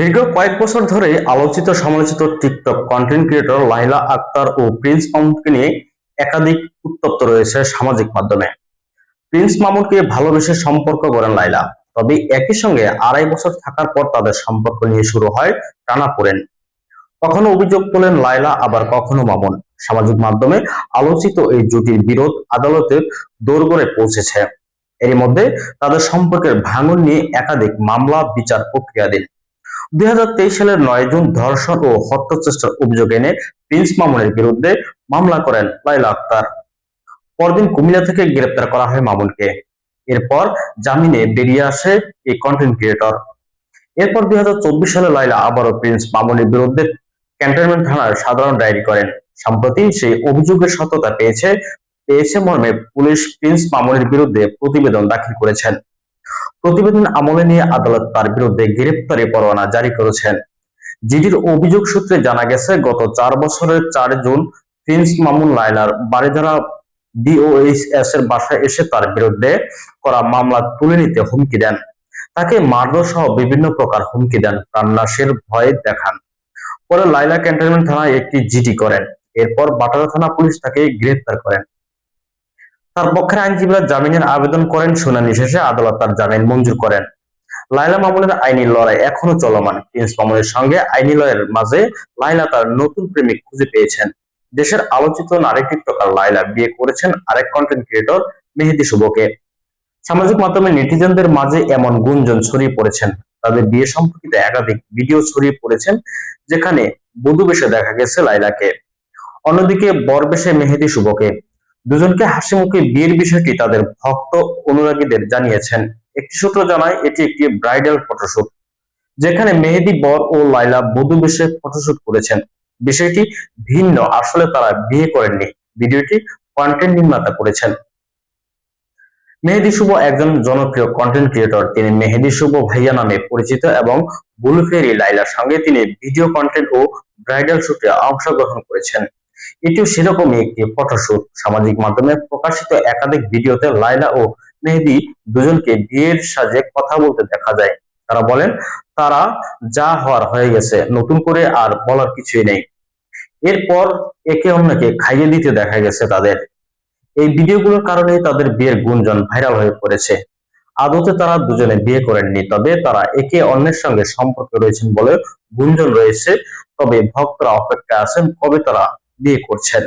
দীর্ঘ কয়েক বছর ধরে আলোচিত সমালোচিত TikTok content creator Laila Akter ও প্রিন্স মামুনকে নিয়ে একাধিক উত্তপ্ত রয়েছে সামাজিক মাধ্যমে। প্রিন্স মামুনকে ভালোবেসে সম্পর্ক করেন লাইলা তবে একই সঙ্গে আড়াই বছর থাকার পর তাদের সম্পর্ক নিয়ে শুরু হয় টানাপোড়েন কখনো অভিযোগ তোলেন লাইলা আবার কখনো মামুন। সামাজিক মাধ্যমে আলোচিত এই জুটির বিরোধ আদালতের দোরগোড়ে পৌঁছেছে। এরই মধ্যে তাদের সম্পর্কের ভাঙন নিয়ে একাধিক মামলা, বিচার প্রক্রিয়াধীন। দুই সালের নয় জুন ধর্ষণ ও হত্যা চেষ্টার অভিযোগ এনে প্রিন্স মামুনের বিরুদ্ধে মামলা করেন লাইলা আক্তার। পরদিন কুমিল্লা থেকে গ্রেপ্তার করা হয় মামুনকে। এরপর জামিনে বেরিয়ে আসে এই কন্টেন্ট ক্রিয়েটর এরপর দুই হাজার চব্বিশ সালে লাইলা আবারও প্রিন্স মামুনের বিরুদ্ধে ক্যান্টনমেন্ট থানার সাধারণ ডায়েরি করেন। সম্প্রতি সেই অভিযোগের সত্যতা পেয়েছে পেয়েছে মর্মে পুলিশ প্রিন্স মামুনের বিরুদ্ধে প্রতিবেদন দাখিল করেছেন। প্রতিবেদন আমলে নিয়ে আদালত তার বিরুদ্ধে গ্রেপ্তারি পরোয়ানা জারি করেছেন। জিডির অভিযোগ সূত্রে জানা গেছে, গত চার বছরের চার জুন প্রিন্স মামুন লাইলার বাড়িধারা ডিওএইচএস এর বাসায় এসে তার বিরুদ্ধে করা মামলা তুলে নিতে হুমকি দেন। তাকে মারধর সহ বিভিন্ন প্রকার হুমকি দেন, প্রাণনাশের ভয় দেখান। পরে লাইলা ক্যান্টনমেন্ট থানায় একটি জিডি করেন। এরপর বাটারা থানা পুলিশ তাকে গ্রেফতার করেন। তার পক্ষের আইনজীবীরা জামিনের আবেদন করেন, শুনানি শেষে আদালত তার জামিন মঞ্জুর করেন। লাইলা মামুনের আইনি লড়াই এখনও চলমান। প্রিন্স মামুনের সঙ্গে আইনি লড়াইয়ের মাঝে লাইলা তার নতুন প্রেমিক খুঁজে পেয়েছেন। দেশের আলোচিত নারী টিকটকার লাইলা বিয়ে করেছেন আরেক কন্টেন্ট ক্রিয়েটর মেহেদি শুভকে। সামাজিক মাধ্যমে নেটিজেনদের মাঝে এমন গুঞ্জন ছড়িয়ে পড়েছেন। তাদের বিয়ে সম্পর্কিত একাধিক ভিডিও ছড়িয়ে পড়েছেন, যেখানে বধূ বেশে দেখা গেছে লাইলাকে অন্যদিকে বর বেশে মেহেদি শুভকে। দুজনকে হাসি মুখে বিয়ের বিষয়টি তাদের ভক্ত অনুরাগীদের জানিয়েছেন। একটি সূত্র জানায়, এটি একটি ব্রাইডাল ফটোশুট, যেখানে মেহেদি বর ও লাইলা বধূ বেশে ফটোশুট করেছেন। বিষয়টি ভিন্ন, আসলে তারা বিয়ে করেননি। ভিডিওটি কন্টেন্ট নির্মাতা করেছেন। মেহেদি শুভ একজন জনপ্রিয় কন্টেন্ট ক্রিয়েটর তিনি মেহেদি শুভ ভাইয়া নামে পরিচিত এবং বুলুফেরি লাইলার সঙ্গে তিনি ভিডিও কন্টেন্ট ও ব্রাইডাল শুটে অংশগ্রহণ করেছেন। এটিও সেরকমই একটি ফটোশুট সামাজিক মাধ্যমে প্রকাশিত একাধিক ভিডিওতে লাইলা ও মেহেদি দুজনকে বিয়ের সাজে কথা বলতে দেখা যায়। তারা বলেন, তারা যা হওয়ার হয়ে গেছে, নতুন করে আর বলার কিছুই নেই। এরপর একে অন্যকে খাইয়ে দিতে দেখা গেছে তাদের। এই ভিডিওগুলোর কারণে তাদের বিয়ের গুঞ্জন ভাইরাল হয়ে পড়েছে। আদতে তারা দুজনে বিয়ে করেননি, তবে তারা একে অন্যের সঙ্গে সম্পর্কে রয়েছেন বলে গুঞ্জন রয়েছে। তবে ভক্তরা অপেক্ষা আছেন কবে তারা বিয়ে করছেন।